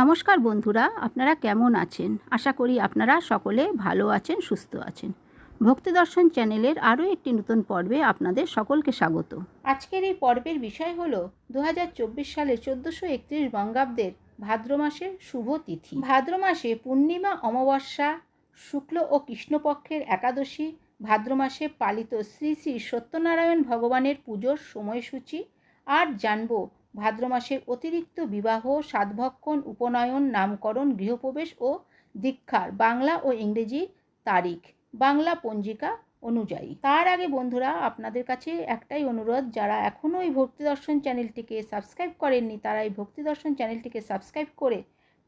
নমস্কার বন্ধুরা, আপনারা কেমন আছেন? আশা করি আপনারা সকলে ভালো আছেন, সুস্থ আছেন। ভক্তি দর্শন চ্যানেলের আরও একটি নতুন পর্বে আপনাদের সকলকে স্বাগত। আজকের এই পর্বের বিষয় হল দু সালের চোদ্দোশো একত্রিশ বঙ্গাব্দের ভাদ্র মাসের শুভ তিথি। ভাদ্র মাসে পূর্ণিমা, অমাবস্যা, শুক্ল ও কৃষ্ণপক্ষের একাদশী, ভাদ্র মাসে পালিত শ্রী শ্রী সত্যনারায়ণ ভগবানের পুজোর সময়সূচি, আর জানব ভাদ্র মাসের অতিরিক্ত বিবাহ সাতভক্ষণ উপনয়ন, নামকরণ, গৃহপ্রবেশ ও দীক্ষার বাংলা ও ইংরেজি তারিখ, বাংলা পঞ্জিকা অনুযায়ী। তার আগে বন্ধুরা, আপনাদের কাছে একটাই অনুরোধ, যারা এখনও এই ভক্তি দর্শন চ্যানেলটিকে সাবস্ক্রাইব করেননি, তারা এই ভক্তি দর্শন চ্যানেলটিকে সাবস্ক্রাইব করে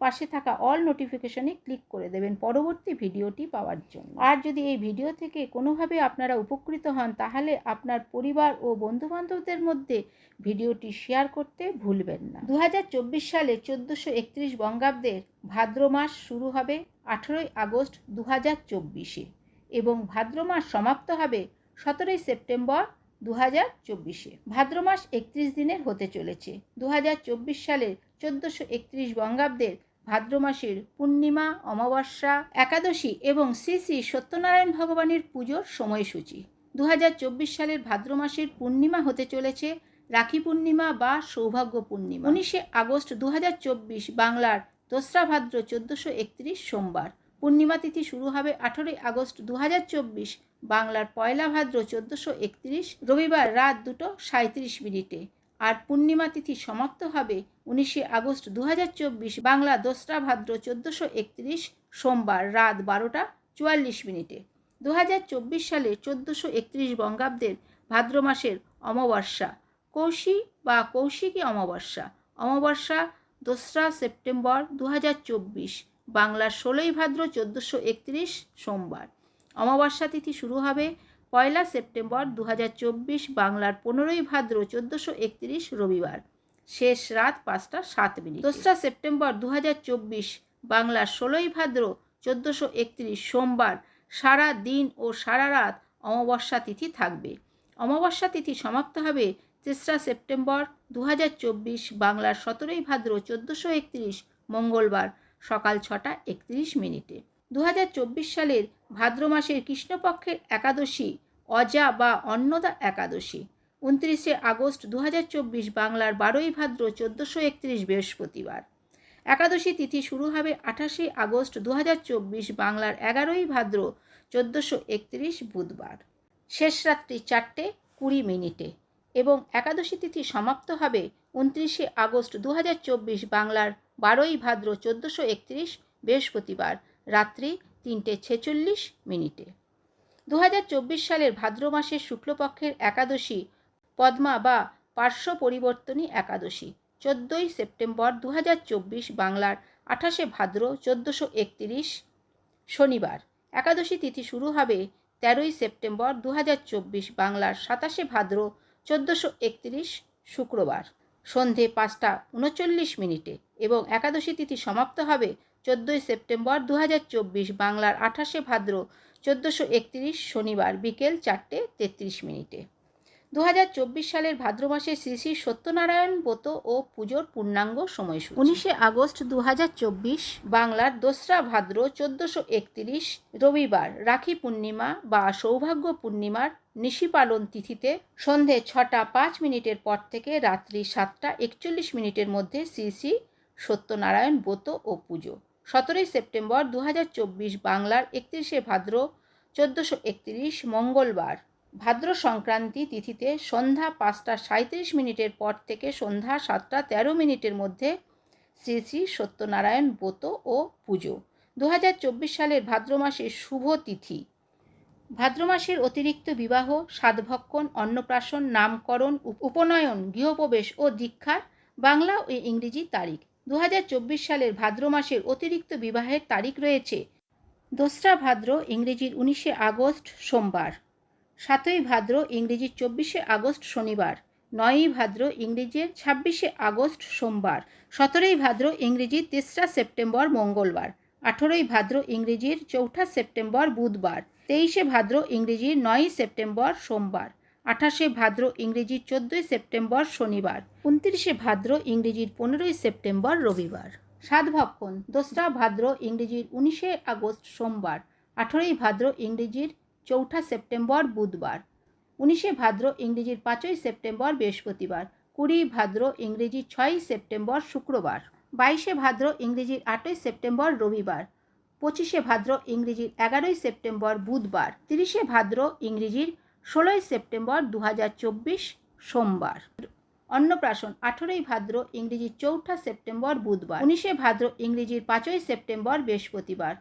পাশে থাকা অল নোটিফিকেশনে ক্লিক করে দেবেন পরবর্তী ভিডিওটি পাওয়ার জন্য। আর যদি এই ভিডিও থেকে কোনোভাবে আপনারা উপকৃত হন, তাহলে আপনার পরিবার ও বন্ধুবান্ধবদের মধ্যে ভিডিওটি শেয়ার করতে ভুলবেন না। দু হাজার চব্বিশ সালে চোদ্দোশো একত্রিশ বঙ্গাব্দের ভাদ্র মাস শুরু হবে আঠেরোই আগস্ট দু হাজার চব্বিশে এবং ভাদ্র মাস সমাপ্ত হবে সতেরোই সেপ্টেম্বর দু হাজার চব্বিশে। ভাদ্র মাস একত্রিশ দিনের হতে চলেছে। দু হাজার চব্বিশ সালের চোদ্দোশো একত্রিশ বঙ্গাব্দের ভাদ্র মাসের পূর্ণিমা, অমাবস্যা, একাদশী এবং শ্রী শ্রী সত্যনারায়ণ ভগবানের পুজোর সময়সূচি। দু হাজার চব্বিশ সালের ভাদ্র মাসের পূর্ণিমা হতে চলেছে রাখি পূর্ণিমা বা সৌভাগ্য পূর্ণিমা। উনিশে আগস্ট দু হাজার চব্বিশ বাংলার দোসরা ভাদ্র চোদ্দোশো একত্রিশ সোমবার। পূর্ণিমা তিথি শুরু হবে আঠেরোই আগস্ট দু হাজার চব্বিশ বাংলার পয়লা ভাদ্র চোদ্দোশো একত্রিশ রবিবার রাত দুটো সাঁত্রিশ মিনিটে। আর পূর্ণিমা তিথি সমাপ্ত হবে উনিশে আগস্ট দু হাজার চব্বিশ বাংলা দোসরা ভাদ্র চোদ্দোশো একত্রিশ সোমবার রাত বারোটা চুয়াল্লিশ মিনিটে। দু হাজার চব্বিশ সালে চোদ্দোশো একত্রিশ বঙ্গাব্দের ভাদ্র মাসের অমাবস্যা। কৌশি বা কৌশিকী অমাবস্যা। অমাবস্যা দোসরা সেপ্টেম্বর দু হাজার চব্বিশ বাংলার ষোলোই ভাদ্র চোদ্দোশো একত্রিশ সোমবার। অমাবস্যা তিথি শুরু হবে পয়লা সেপ্টেম্বর দু হাজার চব্বিশ বাংলার পনেরোই ভাদ্র চোদ্দোশো একত্রিশ রবিবার। শেষ রাত পাঁচটা সাত মিনিট। দোসরা সেপ্টেম্বর দু হাজার চব্বিশ বাংলার ষোলোই ভাদ্র চোদ্দোশো একত্রিশ সোমবার, সারা দিন ও সারা রাত অমাবস্যা তিথি থাকবে। অমাবস্যা তিথি সমাপ্ত হবে তেসরা সেপ্টেম্বর দু হাজার চব্বিশ বাংলার সতেরোই ভাদ্র চোদ্দোশো একত্রিশ মঙ্গলবার সকাল ছটা একত্রিশ মিনিটে। দু হাজার চব্বিশ সালের ভাদ্র মাসের কৃষ্ণপক্ষের একাদশী, অজা বা অন্নদা একাদশী। উনত্রিশে আগস্ট দু হাজার চব্বিশ বাংলার বারোই ভাদ্র চোদ্দোশো একত্রিশ বৃহস্পতিবার। একাদশী তিথি শুরু হবে আঠাশে আগস্ট দু হাজার চব্বিশ বাংলার এগারোই ভাদ্র চোদ্দোশো একত্রিশ বুধবার। শেষ রাত্রি চারটে কুড়ি মিনিটে এবং একাদশী তিথি সমাপ্ত হবে উনত্রিশে আগস্ট দু হাজার চব্বিশ বাংলার বারোই ভাদ্র চোদ্দোশো একত্রিশ বৃহস্পতিবার। রাত্রি তিনটে ছেচল্লিশ মিনিটে। দু হাজার চব্বিশ সালের ভাদ্র মাসের শুক্লপক্ষের একাদশী, পদ্মা বা পার্শ্ব পরিবর্তনী একাদশী, চোদ্দোই সেপ্টেম্বর দু হাজার চব্বিশ বাংলার আঠাশে ভাদ্র চোদ্দোশো একত্রিশ শনিবার। একাদশী তিথি শুরু হবে তেরোই সেপ্টেম্বর দু হাজার চব্বিশ বাংলার সাতাশে ভাদ্র চোদ্দোশো একত্রিশ শুক্রবার। সন্ধে পাঁচটা উনচল্লিশ মিনিটে এবং একাদশী তিথি সমাপ্ত হবে চোদ্দোই সেপ্টেম্বর দু হাজার চব্বিশ বাংলার আঠাশে ভাদ্র চোদ্দোশো একত্রিশ শনিবার বিকেল চারটে তেত্রিশ মিনিটে। দু হাজার চব্বিশ সালের ভাদ্র মাসে শ্রী শ্রী সত্যনারায়ণ ব্রত ও পুজোর পূর্ণাঙ্গ সময়সূচি। উনিশে আগস্ট দু হাজার চব্বিশ বাংলার দোসরা ভাদ্র চোদ্দোশো একত্রিশ রবিবার রাখি পূর্ণিমা বা সৌভাগ্য পূর্ণিমার নিশিপালন তিথিতে সন্ধে ছটা পাঁচ মিনিটের পর থেকে রাত্রি সাতটা একচল্লিশ মিনিটের মধ্যে শ্রী শ্রী সত্যনারায়ণ ব্রত ও পুজো। সতেরোই সেপ্টেম্বর দু হাজার চব্বিশ বাংলার একত্রিশে ভাদ্র চোদ্দোশো একত্রিশ মঙ্গলবার। ভাদ্র সংক্রান্তি তিথিতে সন্ধ্যা পাঁচটা সাঁত্রিশ মিনিটের পর থেকে সন্ধ্যা সাতটা তেরো মিনিটের মধ্যে শ্রী শ্রী সত্যনারায়ণ ব্রত ও পুজো। দু হাজার চব্বিশ সালের ভাদ্র মাসের শুভ তিথি। ভাদ্র মাসের অতিরিক্ত বিবাহ সাতভক্ষণ অন্নপ্রাশন, নামকরণ উপনয়ন, গৃহপ্রবেশ ও দীক্ষার বাংলা ও ইংরেজি তারিখ। দু হাজার চব্বিশ সালের ভাদ্র মাসের অতিরিক্ত বিবাহের তারিখ রয়েছে দোসরা ভাদ্র, ইংরেজির উনিশে আগস্ট, সোমবার। সাতই ভাদ্র, ইংরেজির চব্বিশে আগস্ট, শনিবার। নয়ই ভাদ্র, ইংরেজির ছাব্বিশে আগস্ট, সোমবার। সতেরোই ভাদ্র, ইংরেজির তেসরা সেপ্টেম্বর, মঙ্গলবার। আঠেরোই ভাদ্র, ইংরেজির চৌঠা সেপ্টেম্বর, বুধবার। তেইশে ভাদ্র ইংরেজির নয়ই সেপ্টেম্বর সোমবার, আঠাশে ভাদ্র ইংরেজির চোদ্দোই সেপ্টেম্বর শনিবার, উনত্রিশে ভাদ্র ইংরেজির পনেরোই সেপ্টেম্বর রবিবার। সাত সাতভক্ষণ দোসরা ভাদ্র ইংরেজির উনিশে আগস্ট সোমবার, আঠেরোই ভাদ্র ইংরেজির চৌঠা সেপ্টেম্বর বুধবার, উনিশে ভাদ্র ইংরেজির পাঁচই সেপ্টেম্বর বৃহস্পতিবার, কুড়ি ভাদ্র ইংরেজি ছয়ই সেপ্টেম্বর শুক্রবার, বাইশে ভাদ্র ইংরেজির আটই সেপ্টেম্বর রবিবার পঁচিশে ভাদ্র ইংরেজির এগারোই সেপ্টেম্বর বুধবার, তিরিশে ভাদ্র ইংরেজির ষোলোই সেপ্টেম্বর দু হাজার চব্বিশ সোমবার। অন্নপ্রাশন আঠেরোই ভাদ্র ইংরেজির চৌঠা সেপ্টেম্বর বুধবার, উনিশে ভাদ্র ইংরেজির পাঁচই সেপ্টেম্বর বৃহস্পতিবার,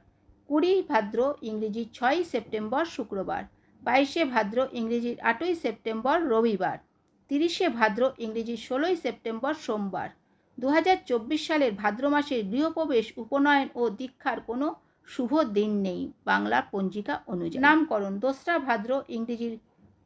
কুড়ি ভাদ্র ইংরেজির ছয়ই সেপ্টেম্বর শুক্রবার, বাইশে ভাদ্র ইংরেজির আটই সেপ্টেম্বর রবিবার, তিরিশে ভাদ্র ইংরেজির ষোলোই সেপ্টেম্বর সোমবার। দু হাজার চব্বিশ সালের ভাদ্র মাসের গৃহপ্রবেশ, উপনয়ন ও দীক্ষার কোনো শুভ দিন নেই বাংলা পঞ্জিকা অনুযায়ী। নামকরণ দোসরা ভাদ্র ইংরেজির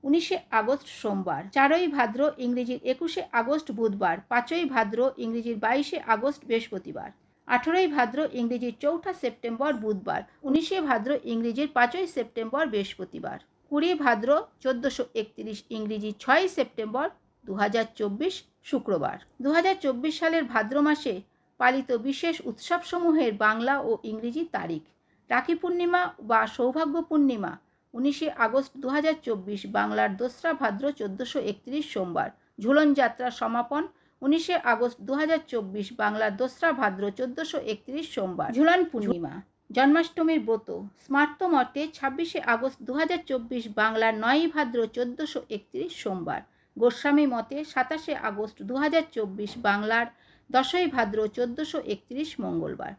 উনিশে আগস্ট সোমবার, চারই ভাদ্র ইংরেজির একুশে আগস্ট বুধবার, পাঁচই ভাদ্র ইংরেজির বাইশে আগস্ট বৃহস্পতিবার, আঠেরোই ভাদ্র ইংরেজির চৌঠা সেপ্টেম্বর বুধবার, উনিশে ভাদ্র ইংরেজির পাঁচই সেপ্টেম্বর বৃহস্পতিবার, কুড়ি ভাদ্র চোদ্দোশো একত্রিশ ইংরেজি ছয়ই সেপ্টেম্বর দু হাজার চব্বিশ শুক্রবার। দু হাজার চব্বিশ সালের ভাদ্র মাসে পালিত বিশেষ উৎসবসমূহের বাংলা ও ইংরেজি তারিখ। রাখি পূর্ণিমা বা সৌভাগ্য পূর্ণিমা, উনিশে আগস্ট দু হাজার চব্বিশ, বাংলার দোসরা ভাদ্র চোদ্দোশো একত্রিশ সোমবার। ঝুলন যাত্রা সমাপন, উনিশে আগস্ট দু হাজার চব্বিশ, বাংলার দোসরা ভাদ্র চোদ্দোশো একত্রিশ সোমবার। ঝুলন পূর্ণিমা, জন্মাষ্টমীর ব্রত, স্মার্ত মতে ছাব্বিশে আগস্ট দু হাজার চব্বিশ, বাংলার নয়ই ভাদ্র চোদ্দোশো একত্রিশ সোমবার। গোস্বামী মতে সাতাশে আগস্ট দু হাজার চব্বিশ, বাংলার দশই ভাদ্র চোদ্দোশো একত্রিশ মঙ্গলবার।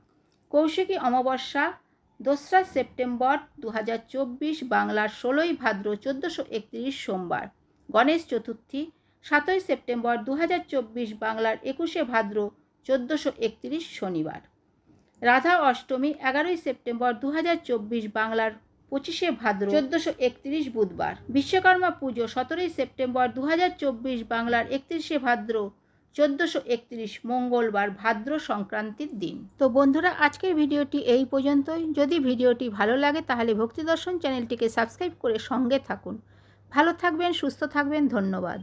কৌশিকী অমাবস্যা, দোসরা সেপ্টেম্বর দু হাজার চব্বিশ বাংলার ষোলোই ভাদ্র চোদ্দোশো একত্রিশ সোমবার। গণেশ চতুর্থী, সাতই সেপ্টেম্বর দু হাজার চব্বিশ বাংলার একুশে ভাদ্র চোদ্দোশো একত্রিশ শনিবার। রাধা অষ্টমী, এগারোই সেপ্টেম্বর দু হাজার চব্বিশ বাংলার পঁচিশে ভাদ্র চোদ্দোশো একত্রিশ বুধবার। বিশ্বকর্মা পুজো, সতেরোই সেপ্টেম্বর দু হাজার চব্বিশ বাংলার একত্রিশে ভাদ্র চোদ্দোশো একত্রিশ মঙ্গলবার ভাদ্র সংক্রান্তির দিন। তো বন্ধুরা, আজকের ভিডিওটি এই পর্যন্তই। যদি ভিডিওটি ভালো লাগে, তাহলে ভক্তিদর্শন চ্যানেলটিকে সাবস্ক্রাইব করে সঙ্গে থাকুন। ভালো থাকবেন, সুস্থ থাকবেন, ধন্যবাদ।